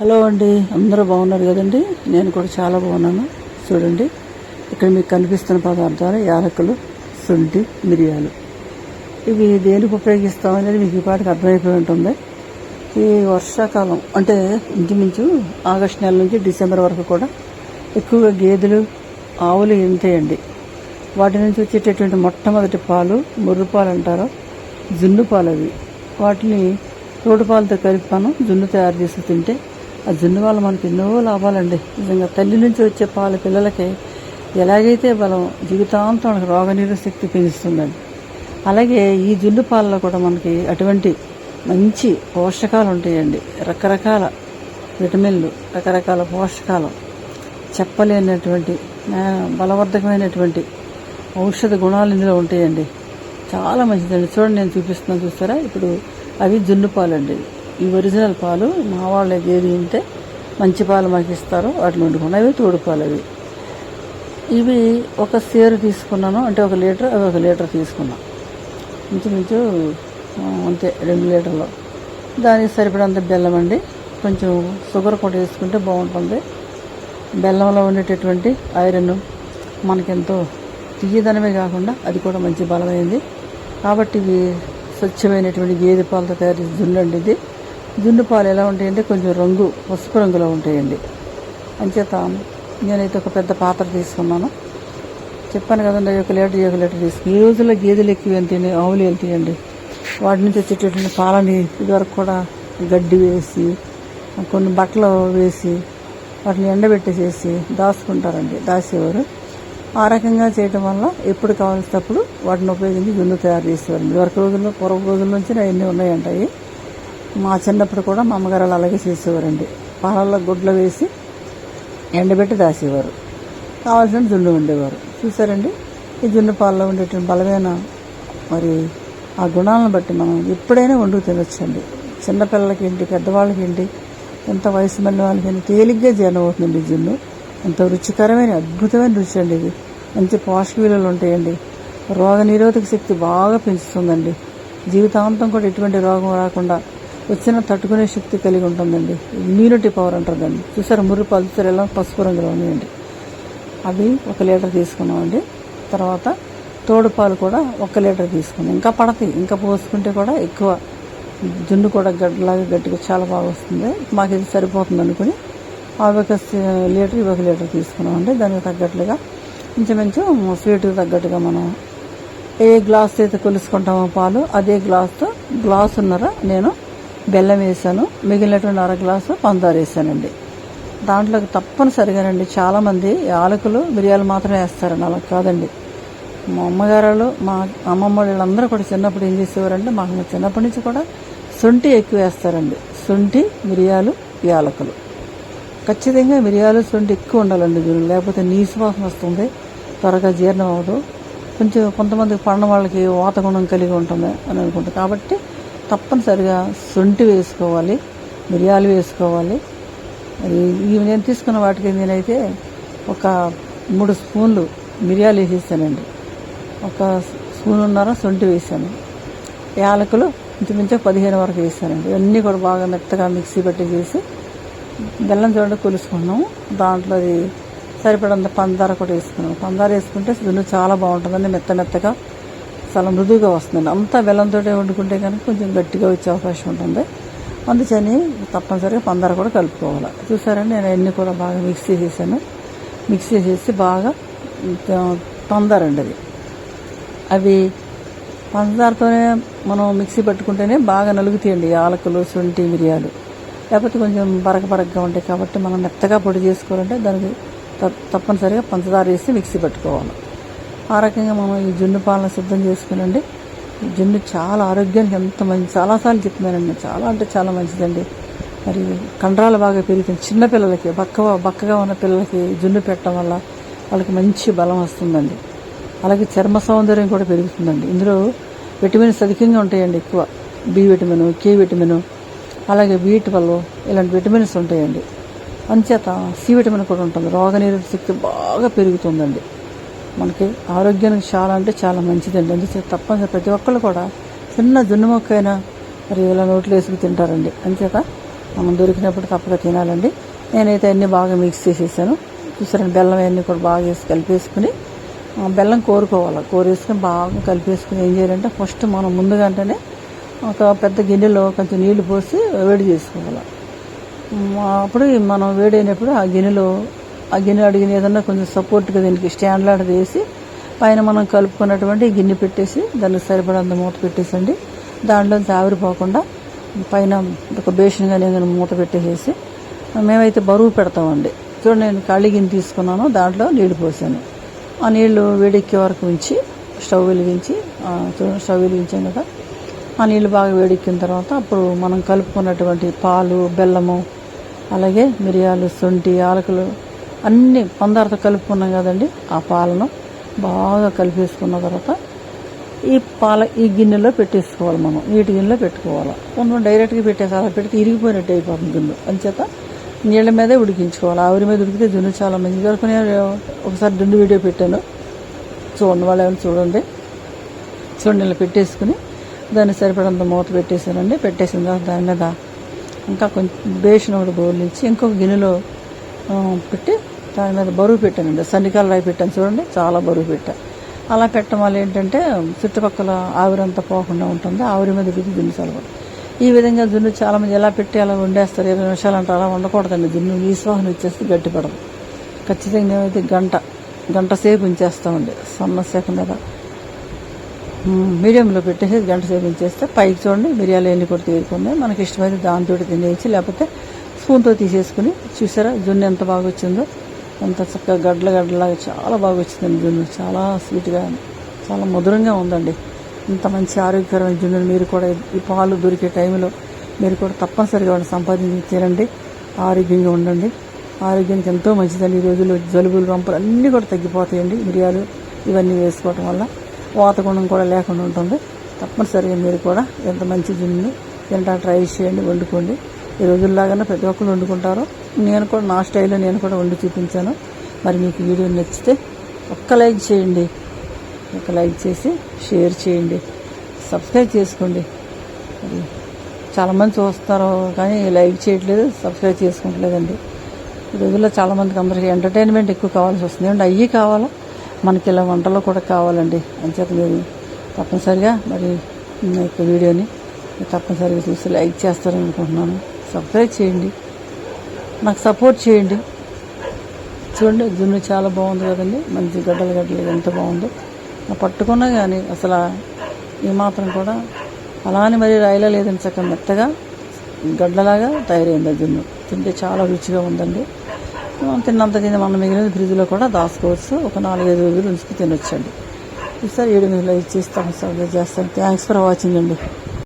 Hello అండి అందరూ బాగున్నారు కదండి? నేను కూడా చాలా బాగున్నాను. చూడండి ఇక్కడ మీకు కనిపిస్తున్న పదార్థాలు యాలకులు శుంఠి మిరియాలు. ఇవి దేనికి ఉపయోగిస్తాం అనేది మీకు ఈ పాటికి అర్థమైపోయి ఉంటుంది. ఈ వర్షాకాలం అంటే ఇంచుమించు ఆగస్టు నెల నుంచి డిసెంబర్ వరకు కూడా ఎక్కువగా గేదెలు ఆవులు ఉంటాయండి. వాటి నుంచి వచ్చేటటువంటి మొట్టమొదటి పాలు ముర్రు పాలు అంటారు. జున్ను పాలు అవి. వాటిని తోడు పాలతో కలిపి మనం జున్ను తయారు చేసి తింటే ఆ జున్ను వల్ల మనకి ఎన్నో లాభాలండి. నిజంగా తల్లి నుంచి వచ్చే పాలు పిల్లలకి ఎలాగైతే బలం జీవితాంతం మనకు రోగనిరోధ శక్తి పెంచుతుందండి. అలాగే ఈ జున్ను పాలలో కూడా మనకి అటువంటి మంచి పోషకాలు ఉంటాయండి. రకరకాల విటమిన్లు రకరకాల పోషకాలు. చెప్పలేనటువంటి బలవర్ధకమైనటువంటి ఔషధ గుణాలు ఇందులో ఉంటాయండి. చాలా మంచిదండి. చూడండి నేను చూపిస్తున్నాను చూస్తారా? ఇప్పుడు అవి జున్ను పాలు అండి ఈ ఒరిజినల్ పాలు మా వాళ్ళ ఏది ఉంటే మంచి పాలు మాకు ఇస్తారు. వాటిని వండుకున్నాం అవి తోడు పాలు అవి. ఇవి ఒక సేరు తీసుకున్నాను. అంటే ఒక లీటర్ అవి ఒక లీటర్ తీసుకున్నాం. ఇంచుమించు అంతే రెండు లీటర్లు. దానికి సరిపడంత బెల్లం అండి. కొంచెం షుగర్ కూడా వేసుకుంటే బాగుంటుంది. బెల్లంలో ఉండేటటువంటి ఐరన్ మనకెంతో తీయదనమే కాకుండా అది కూడా మంచి బలమైంది. కాబట్టి ఇవి స్వచ్ఛమైనటువంటి గేదె పాలతో తయారు చేసిన అండి ఇది. జున్ను పాలు ఎలా ఉంటాయంటే కొంచెం రంగు పసుపు రంగులో ఉంటాయండి. అంచేత నేనైతే ఒక పెద్ద పాత్ర తీసుకున్నాను. చెప్పాను కదండి ఒక లీటర్ ఒక లీటర్ తీసుకుని ఈ రోజుల్లో గేదెలు ఎక్కువ వెళ్తాయి ఆవులు వెళ్తాయండి వాటి నుంచి వచ్చేటటువంటి పాలని ఇదివరకు కూడా గడ్డి వేసి కొన్ని బట్టలు వేసి వాటిని ఎండబెట్టేసేసి దాచుకుంటారండి దాచేవారు. ఆ రకంగా చేయటం వల్ల ఎప్పుడు కావాల్సినప్పుడు వాటిని ఉపయోగించి జున్ను తయారు చేసేవారు ఇదివరకు రోజుల్లో పూర్వ రోజుల నుంచి అవన్నీ ఉన్నాయంటాయి మా చిన్నప్పుడు కూడా మా అమ్మగారు అలాగే చేసేవారండి. పాలల్లో గుడ్లు వేసి ఎండబెట్టి దాసేవారు కావాల్సిన జున్ను ఉండేవారు చూసారండి? ఈ జున్ను పాలలో ఉండేటువంటి బలమైన మరి ఆ గుణాలను బట్టి మనం ఎప్పుడైనా వండుకు తినొచ్చండి. చిన్నపిల్లలకి ఏంటి పెద్దవాళ్ళకి ఏంటి ఎంత వయసు మళ్ళీ వాళ్ళకి ఏంటి తేలిగ్గా జీర్ణం అవుతుంది జున్ను. ఎంతో రుచికరమైన అద్భుతమైన రుచి అండి ఇది. మంచి పోషక విలువలు ఉంటాయండి. రోగ నిరోధక శక్తి బాగా పెంచుతుందండి. జీవితాంతం కూడా ఎటువంటి రోగం రాకుండా వచ్చిన తట్టుకునే శక్తి కలిగి ఉంటుందండి. ఇమ్యూనిటీ పవర్ ఉంటుందండి చూసారు ముర్రు పలుచరు ఎలా పసుపు రంగులో ఉన్నాయండి. అవి ఒక లీటర్ తీసుకున్నామండి. తర్వాత తోడు పాలు కూడా ఒక లీటర్ తీసుకున్నాం. ఇంకా పడతాయి. ఇంకా పోసుకుంటే కూడా ఎక్కువ జున్ను కూడా గడ్డలాగా గట్టిగా చాలా బాగా వస్తుంది. మాకు ఇది సరిపోతుంది అనుకుని అవి ఒక లీటర్ ఇవి ఒక లీటర్ తీసుకున్నామండి. దానికి తగ్గట్లుగా ఇంచుమించు స్వీట్కి తగ్గట్టుగా మనం ఏ గ్లాస్ అయితే కొలుసుకుంటామో పాలు అదే గ్లాస్తో గ్లాసున్నర నేను బెల్లం వేసాను. మిగిలినటువంటి అర గ్లాసు పందారు వేసానండి. దాంట్లోకి తప్పనిసరిగానండి చాలామంది యాలకులు మిరియాలు మాత్రమే వేస్తారండి. అలా కాదండి. మా అమ్మగారు మా అమ్మమ్మ వీళ్ళందరూ కూడా చిన్నప్పుడు ఏం చేసేవారంటే మాకు చిన్నప్పటి నుంచి కూడా శొంఠి ఎక్కువ వేస్తారండి. శొంఠి మిరియాలు యాలకులు. ఖచ్చితంగా మిరియాలు శొంఠి ఎక్కువ ఉండాలండి దీనిలో లేకపోతే నీసు వాసన వస్తుంది. త్వరగా జీర్ణం అవ్వదు. కొంచెం కొంతమంది పడిన వాళ్ళకి వాతగుణం కలిగి ఉంటుంది అని అనుకుంటారు. కాబట్టి తప్పనిసరిగా శొంఠి వేసుకోవాలి మిరియాలు వేసుకోవాలి. మరి ఇవి నేను తీసుకున్న వాటికి నేనైతే ఒక మూడు స్పూన్లు మిరియాలు వేసేసానండి. ఒక స్పూనున్నర శొంఠి వేసాను. యాలకులు ఇంచుమించు పదిహేను వరకు వేసానండి. ఇవన్నీ కూడా బాగా మెత్తగా మిక్సీ పెట్టి చేసి బెల్లం చూడండి కొలుసుకున్నాము. దాంట్లో అది సరిపడంత పందార కూడా వేసుకున్నాము. పందార వేసుకుంటే జున్ను చాలా బాగుంటుందండి మెత్త మెత్తగా. చాలా మృదువుగా వస్తుందండి. అంతా బెల్లంతో వండుకుంటే కనుక కొంచెం గట్టిగా వచ్చే అవకాశం ఉంటుంది. అందుకని తప్పనిసరిగా పందార కూడా కలుపుకోవాలి. చూసారండి నేను అన్ని కూడా బాగా మిక్స్ చేసేసాను. మిక్స్ చేసేసి బాగా పందారండి అది. అవి పంచదారతోనే మనం మిక్సీ పట్టుకుంటేనే బాగా నలుగుతాయండి యాలకులు శొంఠి మిరియాలు. లేకపోతే కొంచెం బరక బరకగా ఉంటాయి కాబట్టి మనం మెత్తగా పొడి చేసుకోవాలంటే దానికి తప్పనిసరిగా పంచదార వేసి మిక్సీ పట్టుకోవాలి. ఆ రకంగా మనం ఈ జున్ను పాలన సిద్ధం చేసుకునండి. ఈ జున్ను చాలా ఆరోగ్యానికి ఎంత మంచి చాలాసార్లు చెప్పినానండి చాలా అంటే చాలా మంచిదండి. మరి కండరాలు బాగా పెరుగుతుంది. చిన్నపిల్లలకి బక్క బక్కగా ఉన్న పిల్లలకి జున్ను పెట్టడం వల్ల వాళ్ళకి మంచి బలం వస్తుందండి. అలాగే చర్మ సౌందర్యం కూడా పెరుగుతుందండి. ఇందులో విటమిన్స్ అధికంగా ఉంటాయండి ఎక్కువ. బి విటమిన్ కే విటమిన్ అలాగే బీ ట్వెల్వ్ ఇలాంటి విటమిన్స్ ఉంటాయండి. అంచేత సి విటమిన్ కూడా ఉంటుంది. రోగనిరోధక శక్తి బాగా పెరుగుతుందండి. మనకి ఆరోగ్యానికి చాలా అంటే చాలా మంచిదండి. అందుకే తప్పనిసరి ప్రతి ఒక్కళ్ళు కూడా చిన్న జున్ను మొక్క అయినా మరి ఇలా నోట్లో వేసుకు తింటారండి. అంతేక మనం దొరికినప్పుడు తప్పక తినాలండి. నేనైతే అన్నీ బాగా మిక్స్ చేసేసాను. చూసారండి బెల్లం అన్నీ కూడా బాగా వేసి కలిపేసుకుని ఆ, బెల్లం కోరుకోవాలి. కోరేసుకుని బాగా కలిపేసుకుని ఏం చేయాలంటే ఫస్ట్ మనం ముందుగానే ఒక పెద్ద గిన్నెలో కొంచెం నీళ్ళు పోసి వేడి చేసుకోవాలి. అప్పుడు మనం వేడైనప్పుడు ఆ గిన్నెలో గిన్నె అడిగిన ఏదన్నా కొంచెం సపోర్ట్గా దీనికి స్టాండ్ లాంటిది వేసి పైన మనం కలుపుకున్నటువంటి గిన్నె పెట్టేసి దానికి సరిపడంత మూత పెట్టేసండి. దాంట్లో ఆవిరిపోకుండా పైన ఒక బేషన్ కానీ ఏదైనా మూత పెట్టేసేసి మేమైతే బరువు పెడతామండి. చూడండి నేను ఖాళీ గిన్నె తీసుకున్నాను దాంట్లో నీళ్ళు పోసాను. ఆ నీళ్ళు వేడెక్కే వరకు ఉంచి స్టవ్ వెలిగించి చూడండి స్టవ్ వెలిగించాం కదా. ఆ నీళ్ళు బాగా వేడెక్కిన తర్వాత అప్పుడు మనం కలుపుకున్నటువంటి పాలు బెల్లము అలాగే మిరియాలు శొంఠి ఆలకలు అన్ని పందార్థం కలుపుకున్నాం కదండి. ఆ పాలను బాగా కలిపేసుకున్న తర్వాత ఈ పాల ఈ గిన్నెలో పెట్టేసుకోవాలి మనం. నీటి గిన్నెలో పెట్టుకోవాలి. కొంచెం డైరెక్ట్గా పెట్టేసారి పెడితే ఇరిగిపోయినట్టు అయిపోతుంది గిన్నె. అంచేత నీళ్ళ మీదే ఉడికించుకోవాలి. ఆవిరి మీద ఉడికితే జున్ను చాలా మంచి వరకు నేను ఒకసారి దుండు వీడియో పెట్టాను. చూడండి వాళ్ళు ఏమైనా చూడండి. చూడండి ఇలా పెట్టేసుకుని దాన్ని సరిపడంత మూత పెట్టేసానండి పెట్టేసిన తర్వాత దాని మీద ఇంకా కొంచెం బేషన్ ఒకటి బోర్లించి ఇంకొక గిన్నెలో పెట్టి దాని మీద బరువు పెట్టానండి సన్నికాలు రాయి పెట్టాను చూడండి చాలా బరువు పెట్టాను అలా పెట్టడం వల్ల ఏంటంటే చుట్టుపక్కల ఆవిరంతా పోకుండా ఉంటుంది ఆవిరి మీద రుచి దున్ని చల్లవ ఈ విధంగా జున్ను చాలామంది ఎలా పెట్టి అలా వండేస్తారు ఇరవై నిమిషాలు అంటే అలా వండకూడదండి. జున్ను ఈశ్వాహన గట్టి గట్టిపడదు ఖచ్చితంగా ఏమైతే గంట గంట సేపు ఉంచేస్తామండి సన్న సేక మీద. మీడియంలో పెట్టేసి గంట సేపు ఉంచేస్తే పైకి చూడండి మిరియాలు ఎన్ని కూడా తీరుకున్నాయి మనకి ఇష్టమైతే దాంతో తినేయచ్చు లేకపోతే స్పూన్తో తీసేసుకుని చూసారా జున్ను ఎంత బాగా వచ్చిందో. ఎంత చక్కగా గడ్డల గడ్డలాగా చాలా బాగా వచ్చిందండి జున్ను చాలా స్వీట్గా చాలా మధురంగా ఉందండి. ఇంత మంచి ఆరోగ్యకరమైన జున్నులు మీరు కూడా ఈ పాలు దొరికే టైంలో మీరు కూడా తప్పనిసరిగా సంపాదించి తినండి. ఆరోగ్యంగా ఉండండి. ఆరోగ్యానికి ఎంతో మంచిదండి. ఈ రోజుల్లో జలుబులు రంపులు అన్నీ కూడా తగ్గిపోతాయండి. మిరియాలు ఇవన్నీ వేసుకోవటం వల్ల వాతగుణం కూడా లేకుండా ఉంటుంది. తప్పనిసరిగా మీరు కూడా ఎంత మంచి జున్ను తింటా ట్రై చేయండి వండుకోండి. ఈ రోజుల్లాగానే ప్రతి ఒక్కరు వండుకుంటారు. నేను కూడా నా స్టైల్లో నేను కూడా వండి చూపించాను. మరి మీకు వీడియో నచ్చితే ఒక్క లైక్ చేయండి. ఒక లైక్ చేసి షేర్ చేయండి. సబ్స్క్రైబ్ చేసుకోండి. మరి చాలామంది చూస్తారు కానీ లైక్ చేయట్లేదు సబ్స్క్రైబ్ చేసుకుంటలేదండి. ఈ రోజుల్లో చాలామందికి అందరికీ ఎంటర్టైన్మెంట్ ఎక్కువ కావాల్సి వస్తుంది. ఏమంటే అయ్యి కావాలా? మనకి ఇలా వంటలో కూడా కావాలండి. అంచేత మీరు తప్పనిసరిగా మరి నా యొక్క వీడియోని తప్పనిసరిగా చూసి లైక్ చేస్తారని అనుకుంటున్నాను. సబ్స్క్రైబ్ చేయండి. నాకు సపోర్ట్ చేయండి. చూడండి జున్ను చాలా బాగుంది కదండి. మంచి గడ్డలు గడ్డలు ఎంత బాగుందో. నా పట్టుకున్నా కానీ అసలు ఏమాత్రం మాత్రం కూడా అలానే మరి రాయిలా లేదని చక్కగా మెత్తగా. గడ్డలాగా తయారైంది ఆ జున్ను. తింటే చాలా రుచిగా ఉందండి. మనం తిన్నంత తిని మనం మిగిలిన ఫ్రిడ్జ్లో కూడా దాచుకోవచ్చు. ఒక నాలుగైదు రోజులు ఉంచుకు తినొచ్చండి. ఈసారి ఏడు మీద లైక్ చేస్తాను సబ్స్క్రైబ్ చేస్తాను థ్యాంక్స్ ఫర్ వాచింగ్ అండి.